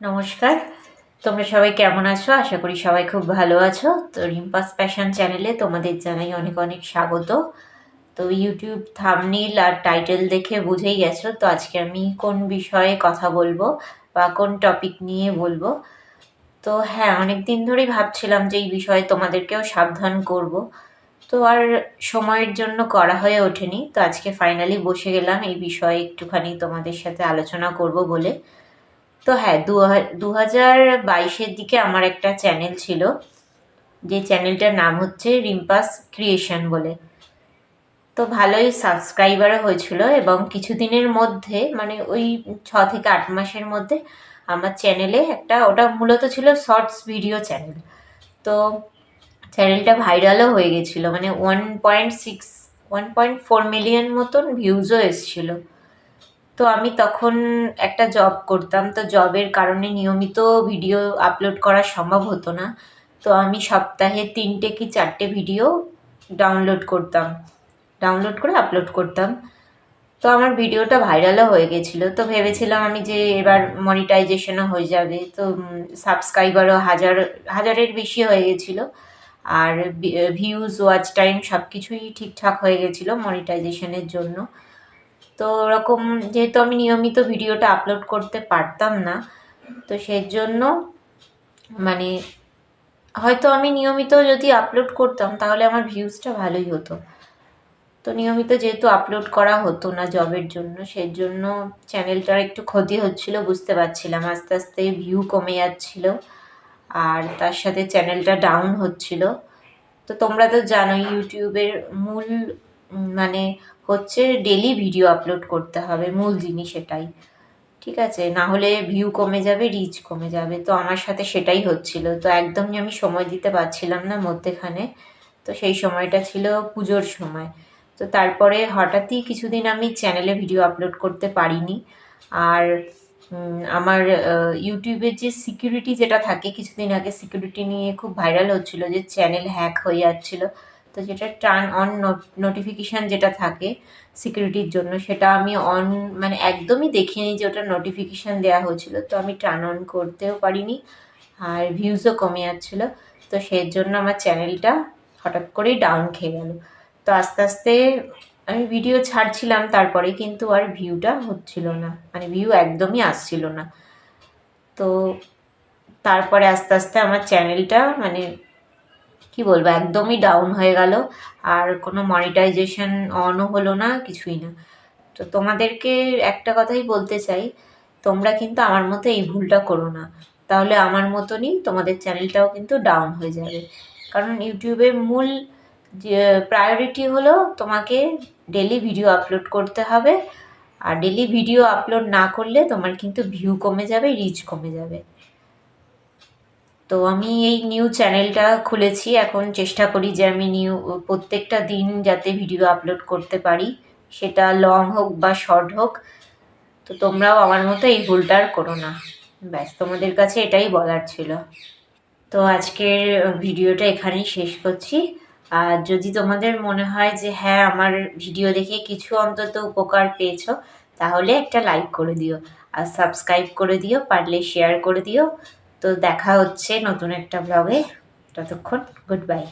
নমস্কার। তোমরা সবাই কেমন আছো? আশা করি সবাই খুব ভালো আছো। তো রিম্পাস প্যাশন চ্যানেলে তোমাদের জানাই অনেক অনেক স্বাগত। তো ইউটিউব থামনিল আর টাইটেল দেখে বুঝেই গেছো, তো আজকে আমি কোন বিষয়ে কথা বলব বা কোন টপিক নিয়ে বলব। তো হ্যাঁ অনেক দিন ধরেই ভাবছিলাম যে এই বিষয়ে তোমাদেরকেও সাবধান করব। তো আর সময়ের জন্য করা হয়ে ওঠেনি, তো আজকে ফাইনালি বসে গেলাম। এই বিষয়ে একটুখানি তোমাদের সাথে আলোচনা করব বলে। তো হ্যাঁ দু হাজার বাইশের দিকে আমার একটা চ্যানেল ছিল। যে চ্যানেলটার নাম হচ্ছে রিম্পাস ক্রিয়েশন বলে। তো ভালোই সাবস্ক্রাইবারও হয়েছিল এবং কিছুদিনের মধ্যে মানে ওই ছ থেকে আট মাসের মধ্যে আমার চ্যানেলে একটা, ওটা মূলত ছিল শর্টস ভিডিও চ্যানেল। তো চ্যানেলটা ভাইরালও হয়ে গেছিল মানে one point six, one point four million মতন ভিউজও এসছিলো। তো আমি তখন একটা জব করতাম। তো জবের কারণে নিয়মিত ভিডিও আপলোড করা সম্ভব হতো না। তো আমি সপ্তাহে তিনটে কি চারটে ভিডিও ডাউনলোড করতাম। ডাউনলোড করে আপলোড করতাম। তো আমার ভিডিওটা ভাইরালও হয়ে গেছিল। তো ভেবেছিলাম আমি যে এবার মনিটাইজেশনও হয়ে যাবে। তো সাবস্ক্রাইবারও হাজার, হাজারের বেশি হয়ে গেছিল। আর ভিউজ ওয়াচ টাইম সব কিছুই ঠিকঠাক হয়ে গেছিল মনিটাইজেশনের জন্য। তো ওরকম যেহেতু আমি নিয়মিত ভিডিওটা আপলোড করতে পারতাম না, তো সেজন্য মানে হয়তো আমি নিয়মিত যদি আপলোড করতাম তাহলে আমার ভিউজটা ভালোই হতো। তো নিয়মিত যেহেতু আপলোড করা হতো না জবের জন্য সেই জন্য চ্যানেলটার একটু ক্ষতি হচ্ছিল, বুঝতে পারছিলাম। আস্তে আস্তে ভিউ কমে যাচ্ছিল আর তার সাথে চ্যানেলটা ডাউন হচ্ছিল। তো তোমরা তো জানো ইউটিউবের মূল মানে হচ্ছে ডেলি ভিডিও আপলোড করতে হবে, মূল জিনিস এটাই। ঠিক আছে? না হলে ভিউ কমে যাবে রিচ কমে যাবে। তো আমার সাথে সেটাই হচ্ছিল। তো একদমই আমি সময় দিতে পারছিলাম না মধ্যেখানে। তো সেই সময়টা ছিল পুজোর সময়। তো তারপরে হঠাৎই কিছুদিন আমি চ্যানেলে ভিডিও আপলোড করতে পারিনি। আর আমার ইউটিউবের যে সিকিউরিটি যেটা থাকে, কিছুদিন আগে সিকিউরিটি নিয়ে খুব ভাইরাল হচ্ছিল যে চ্যানেল হ্যাক হয়ে যাচ্ছিল। তো যেটা টার্ন অন নোটিফিকেশান যেটা থাকে সিকিউরিটির জন্য, সেটা আমি অন মানে একদমই দেখিনি যে ওটা নোটিফিকেশান দেওয়া হয়েছিল। তো আমি টার্ন অন করতেও পারিনি আর ভিউজও কমে যাচ্ছিল। তো সেই জন্য আমার চ্যানেলটা হঠাৎ করেই ডাউন খেয়ে গেল। তো আস্তে আস্তে আমি ভিডিও ছাড়ছিলাম তারপরে কিন্তু আর ভিউটা হচ্ছিল না। মানে ভিউ একদমই আসছিল না। তো তারপরে আস্তে আস্তে আমার চ্যানেলটা মানে কি বলব, একদমই ডাউন হয়ে গেল। আর কোনো মনিটাইজেশন অনও হলো না, কিছুই না। তো তোমাদেরকে একটা কথাই বলতে চাই, তোমরা কিন্তু আমার মতো এই ভুলটা করো না। তাহলে আমার মতনই তোমাদের চ্যানেলটাও কিন্তু ডাউন হয়ে যাবে। কারণ ইউটিউবের মূল যে প্রায়োরিটি হলো তোমাকে ডেলি ভিডিও আপলোড করতে হবে। আর ডেলি ভিডিও আপলোড না করলে তোমার কিন্তু ভিউ কমে যাবে রিচ কমে যাবে। তো আমি এই নিউ চ্যানেলটা খুলেছি। এখন চেষ্টা করি যে আমি নিউ প্রত্যেকটা দিন যাতে ভিডিও আপলোড করতে পারি। সেটা লং হোক বা শর্ট হোক, তো তোমরাও আমার মতো এই ভুলটা আর করো না। ব্যাস, তোমাদের কাছে এটাই বলার ছিল। তো আজকের ভিডিওটা এখানেই শেষ করছি। আর যদি তোমাদের মনে হয় যে হ্যাঁ আমার ভিডিও দেখে কিছু অন্তত উপকার পেয়েছ, তাহলে একটা লাইক করে দিও। আর সাবস্ক্রাইব করে দিও, পারলে শেয়ার করে দিও। তো দেখা হচ্ছে নতুন একটা ব্লগে ততক্ষণ গুড বাই